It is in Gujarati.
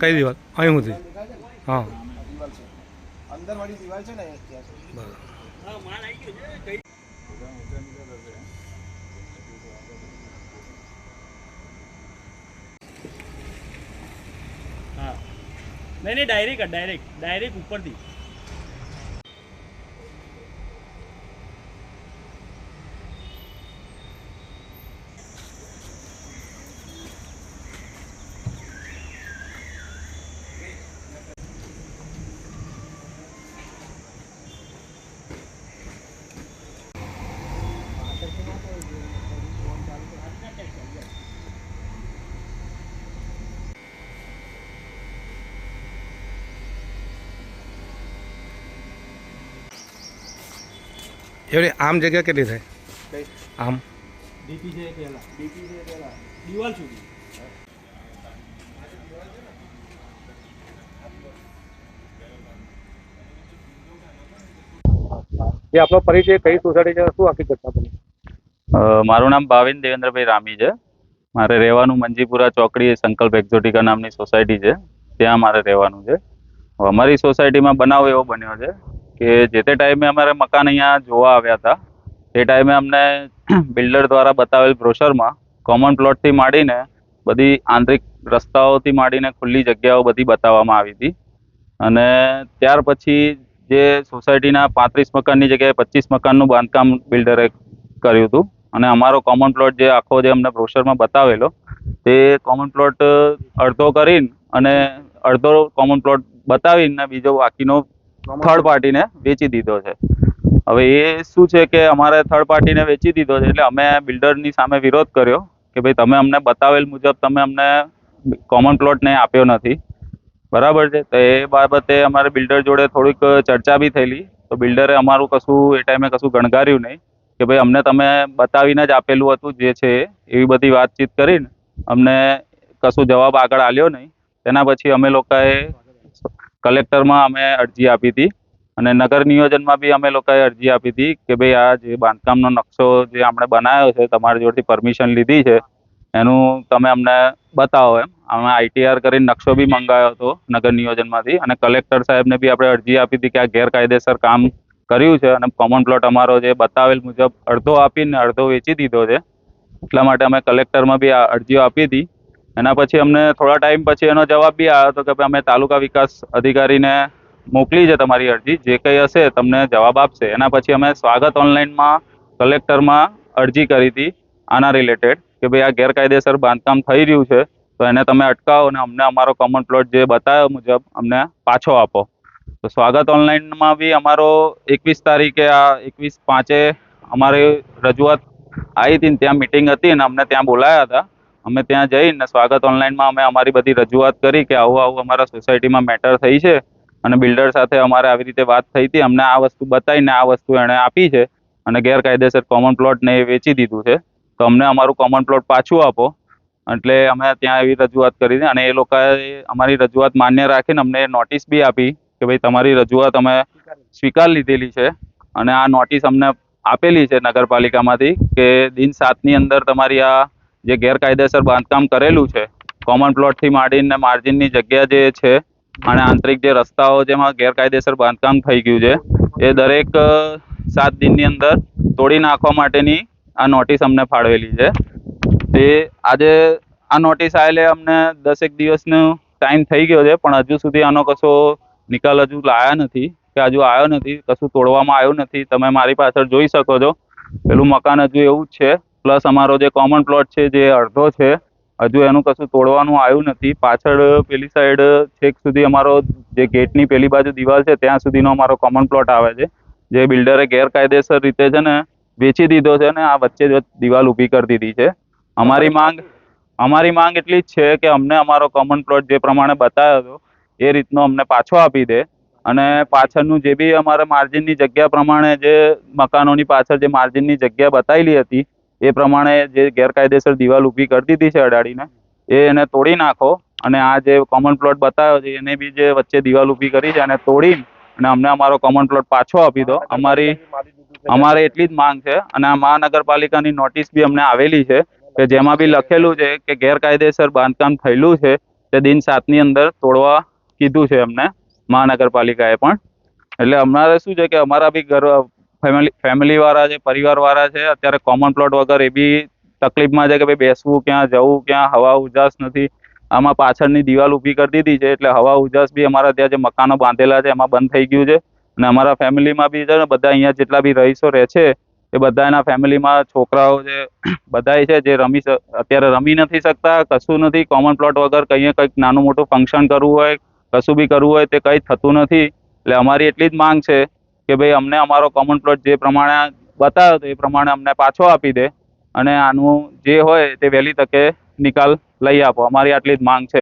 કઈ દિવાલ? અહીં સુધી. હા. દિવાલ છે અંદર વાળી દિવાલ છે ને એ ત્યાં સુધી બરાબર હા. નહીં નહીં ડાયરેક્ટ ડાયરેક્ટ ડાયરેક્ટ ઉપરથી. એવડી આમ જગ્યા કેટલી થાય? આમ. દિવાલ સુધી. જે આપણો પરિચય કઈ સોસાયટી છે? શું આખી ઘટના બની? મારું નામ ભાવિન દેવેન્દ્રભાઈ રામી છે. મારે રહેવાનું મંજીપુરા ચોકડી સંકલ્પ એક્ઝોટિકા નામની સોસાયટી છે. ત્યાં મારે રહેવાનું છે. અમારી સોસાયટીમાં બનાવ એવો બન્યો છે કે જે તે ટાઈમે અમારે મકાન અહીંયા જોવા આવ્યા હતા, તે ટાઈમે અમને બિલ્ડર દ્વારા બતાવેલ બ્રોશરમાં કોમન પ્લોટથી માંડીને બધી આંતરિક રસ્તાઓથી માંડીને ખુલ્લી જગ્યાઓ બધી બતાવવામાં આવી હતી. અને ત્યાર પછી જે સોસાયટીના પાંત્રીસ મકાનની જગ્યાએ પચીસ મકાનનું બાંધકામ બિલ્ડરે કર્યું હતું. અને અમારો કોમન પ્લોટ જે આખો જે અમને બ્રોશરમાં બતાવેલો, તે કોમન પ્લોટ અડધો કરીને અને અડધો કોમન પ્લોટ બતાવીને બીજો બાકીનો થર્ડ પાર્ટીને વેચી દીધો છે. હવે એ શું છે કે અમારે થર્ડ પાર્ટીને વેચી દીધો છે એટલે અમે બિલ્ડરની સામે વિરોધ કર્યો કે ભાઈ તમે અમને બતાવેલ મુજબ તમે અમને કોમન પ્લોટને આપ્યો નથી. બરાબર છે? તો એ બાબતે અમારે બિલ્ડર જોડે થોડીક ચર્ચા બી થયેલી. તો બિલ્ડરે અમારું કશું એ ટાઈમે કશું ગણગાર્યું નહીં કે ભાઈ અમને તમે બતાવીને જ આપેલું હતું જે છે એવી બધી વાતચીત કરીને અમને કશું જવાબ આગળ આલ્યો નહીં. તેના પછી અમે લોકોએ કલેક્ટરમાં અમે અરજી આપી હતી અને નગર નિયોજનમાં બી અમે લોકોએ અરજી આપી હતી કે ભાઈ આ જે બાંધકામનો નકશો જે આપણે બનાવ્યો છે, તમારી જોડેથી પરમિશન લીધી છે, એનું તમે અમને બતાવો એમ. અમે આઈટીઆર કરીને નકશો બી મંગાવ્યો હતો નગર નિયોજનમાંથી અને કલેક્ટર સાહેબને બી આપણે અરજી આપી હતી કે આ ગેરકાયદેસર કામ કર્યું છે અને કોમન પ્લોટ અમારો જે બતાવેલ મુજબ અડધો આપીને અડધો વેચી દીધો છે. એટલા માટે અમે કલેક્ટરમાં બી આ અરજીઓ આપી હતી. એના પછી અમને થોડા ટાઈમ પછી એનો જવાબ બી આવ્યો હતો કે ભાઈ, અમે તાલુકા વિકાસ અધિકારીને મોકલી છે તમારી અરજી, જે કંઈ હશે તમને જવાબ આપશે. એના પછી અમે સ્વાગત ઓનલાઈનમાં કલેક્ટરમાં અરજી કરી હતી આના રિલેટેડ કે ભાઈ, આ ગેરકાયદેસર બાંધકામ થઈ રહ્યું છે, તો એને તમે અટકાવો અને અમને અમારો કોમન પ્લોટ જે બતાવ્યો મુજબ અમને પાછો આપો. તો સ્વાગત ઓનલાઈનમાં બી અમારો એકવીસ તારીખે આ એકવીસ પાંચે અમારી રજૂઆત આવી હતી ત્યાં મિટિંગ હતી ને અમને ત્યાં બોલાયા હતા. અમે ત્યાં જઈને સ્વાગત ઓનલાઈનમાં અમે અમારી બધી રજૂઆત કરી કે આવું આવું અમારા સોસાયટીમાં મેટર થઈ છે અને બિલ્ડર સાથે અમારે આવી રીતે વાત થઈ હતી. અમને આ વસ્તુ બતાવીને આ વસ્તુ એણે આપી છે અને ગેરકાયદેસર કોમન પ્લોટને એ વેચી દીધું છે. તો અમને અમારું કોમન પ્લોટ પાછું આપો. એટલે અમે ત્યાં એવી રજૂઆત કરી અને એ લોકોએ અમારી રજૂઆત માન્ય રાખીને અમને નોટિસ બી આપી કે ભાઈ તમારી રજૂઆત અમે સ્વીકાર લીધેલી છે અને આ નોટિસ અમને આપેલી છે નગરપાલિકામાંથી કે દિન સાતની અંદર તમારી આ જે ગેરકાયદેસર બાંધકામ કરેલું છે કોમન પ્લોટથી માંડીને માર્જિનની જગ્યા જે છે અને આંતરિક જે રસ્તાઓ જેમાં ગેરકાયદેસર બાંધકામ થઈ ગયું છે, એ દરેક સાત દિનની અંદર તોડી નાખવા માટેની આ નોટિસ અમને ફાળવેલી છે. તે આજે આ નોટિસ આવેલે અમને દસેક દિવસનો ટાઈમ થઈ ગયો છે, પણ હજુ સુધી આનો કશો નિકાલ હજુ લાયા નથી, કે હજુ આવ્યો નથી, કશું તોડવામાં આવ્યું નથી. તમે મારી પાછળ જોઈ શકો છો. પેલું મકાન હજુ એવું જ છે. પ્લસ અમારો જે કોમન પ્લોટ છે, જે અડધો છે, હજુ એનું કશું તોડવાનું આવ્યું નથી. પાછળ પેલી સાઈડ છેક સુધી અમારો જે ગેટની પેલી બાજુ દિવાલ છે, ત્યાં સુધીનો અમારો કોમન પ્લોટ આવે છે. જે બિલ્ડરે ગેરકાયદેસર રીતે છે ને વેચી દીધો છે ને આ વચ્ચે જ દિવાલ ઊભી કરી દીધી છે. અમારી માંગ અમારી માંગ એટલી જ છે કે અમને અમારો કોમન પ્લોટ જે પ્રમાણે બતાવ્યો હતો, એ રીતનો અમને પાછો આપી દે. અને પાછળનું જે બી અમારે માર્જિનની જગ્યા પ્રમાણે જે મકાનોની પાછળ જે માર્જિનની જગ્યા બતાવેલી હતી એ પ્રમાણે જે ગેરકાયદેસર દિવાલ ઊભી કરી દીધી છે અડાડીને, એ એને તોડી નાખો અને આ જે કોમન પ્લોટ બતાવ્યો છે, એને બી જે વચ્ચે દિવાલ ઊભી કરી છે, અને તોડી અને અમને અમારો કોમન પ્લોટ પાછો આપી દો. અમારી અમારે એટલી જ માંગ છે અને આ મહાનગરપાલિકાની નોટિસ બી અમને આવેલી છે કે જેમાં બી લખેલું છે કે ગેરકાયદેસર બાંધકામ થયેલું છે, તે દિન સાતની અંદર તોડવા કીધું છે અમને મહાનગરપાલિકાએ પણ. એટલે અમારે શું છે કે અમારા બી ઘર ફેમિલી, ફેમિલીવાળા છે, પરિવારવાળા છે, અત્યારે કોમન પ્લોટ વગર એ બી તકલીફમાં છે કે ભાઈ બેસવું ક્યાં, જવું ક્યાં, હવા ઉજાસ નથી. આમાં પાછળની દિવાલ ઊભી કરી દીધી છે, એટલે હવા ઉજાસ બી અમારા ત્યાં જે મકાનો બાંધેલા છે, એમાં બંધ થઈ ગયું છે. અને અમારા ફેમિલીમાં બી છે ને, બધા અહીંયા જેટલા બી રહીશો રહે છે, એ બધાના ફેમિલીમાં છોકરાઓ છે, બધાય છે, જે રમી અત્યારે રમી નથી શકતા, કશું નથી. કોમન પ્લોટ વગર કંઈએ કંઈક નાનું મોટું ફંક્શન કરવું હોય, કશું બી કરવું હોય, તે કંઈ થતું નથી. એટલે અમારી એટલી જ માંગ છે કે ભાઈ, અમને અમારો કોમન પ્લોટ જે પ્રમાણે બતાવ્યો હતો એ પ્રમાણે અમને પાછો આપી દે અને આનું જે હોય તે વહેલી તકે નિકાલ લઈ આપો. અમારી આટલી જ માંગ છે.